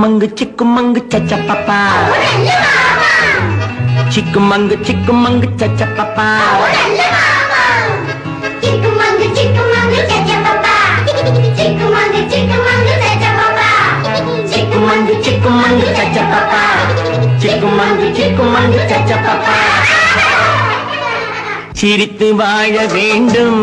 மங்கு சிக்கு மங்கு சச்ச பாப்பா சிக்கு மங்கு சிக்கு மங்கு சச்ச பாப்பா சிக்கு மங்கு சிக்கு மங்கு சச்ச பாப்பா சிக்கு மங்கு சிக்கு மங்கு சச்ச பாப்பா சிரித்து வாழ வேண்டும்.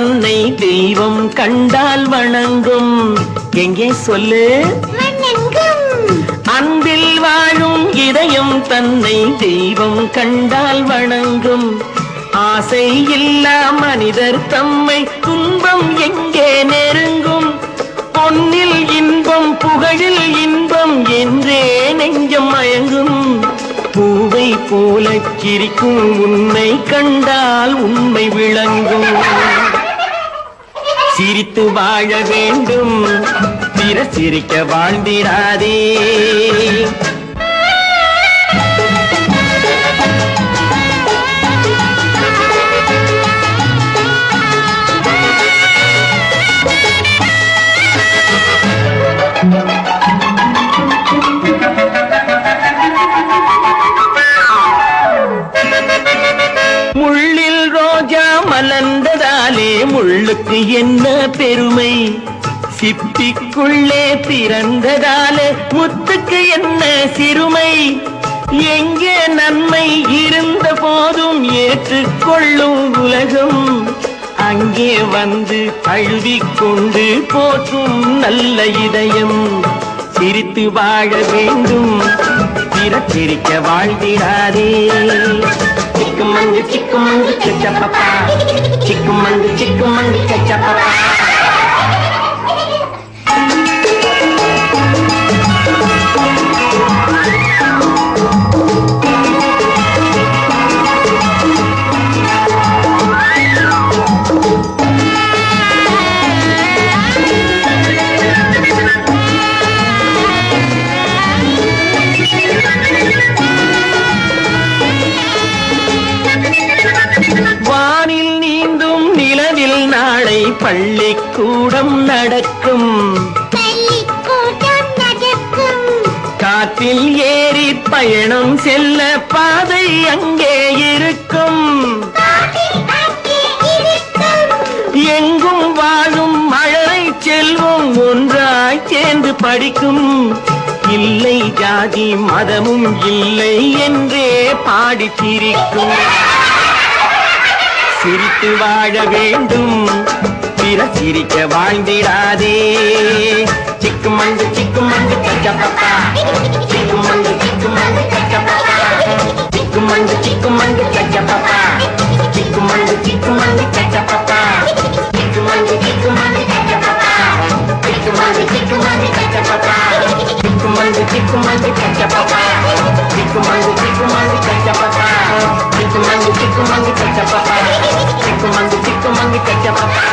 தன்னை தெய்வம் கண்டால் வணங்கும். எங்கே சொல்லு? அன்பில் வாழும் இதயம் தன்னை தெய்வம் கண்டால் வணங்கும். ஆசை இல்லா மனிதர் தம்மை துன்பம் எங்கே நெருங்கும்? பொன்னில் இன்பம் புகழில் இன்பம் என்றே நெஞ்சம் மயங்கும். பூவை போல சிரிக்கும் உன்னை கண்டால் உண்மை விளங்கும். சிரித்து வாழ வேண்டும். பிற சிரிக்க வாழ்ந்திடாதே. மலர்ந்ததாலே முள்ளுக்கு என்ன பெருமை? சிப்பிக்குள்ளே பிறந்ததாலே முத்துக்கு என்ன சிறுமை? எங்கே நன்மை இருந்த போதும் ஏற்றுக்கொள்ளும் உலகம்? அங்கே வந்து அழுவிக்கொண்டு போற்றும் நல்ல இதயம். சிரித்து வாழ வேண்டும் பிறச்சிரிக்க வாழ்கிறாரே చిక్కుమందు చిక్కుమందు చచ్చపప్ప చిక్కుమందు చిక్కుమందు చచ్చపప్ప நாளை பள்ளிக்கூடம் நடக்கும். காற்றில் ஏறி பயணம் செல்ல பாதை அங்கே இருக்கும். பாட்டில் அங்கே இருக்கும். எங்கும் வாழும் மழலை செல்வம் ஒன்றாய் சேர்ந்து படிக்கும். இல்லை ஜாதி மதமும் இல்லை என்றே பாடி சிரிக்கும் சிரித்து வாழ வேண்டும் பிற சிரிக்க வாழ்ந்திடாதே சிக்கு மண்டு சிக்கு மண்டு கச்சப்பா சிக்கு மண்டு சிக்கு மண்டு கச்சப்பா சிக்கு மண்டு சிக்கு மண்டு கச்சப்பா சிக்கு மண்டு சிக்கு மண்டு கச்சப்பா சிக்கு மண்டு சிக்கு மண்டு கச்சப்பா சிக்கு மண்டு சிக்கு மண்டு கச்சப்பா சிக்கு மண்டு சிக்கு மண்டு கச்சப்பா Bye.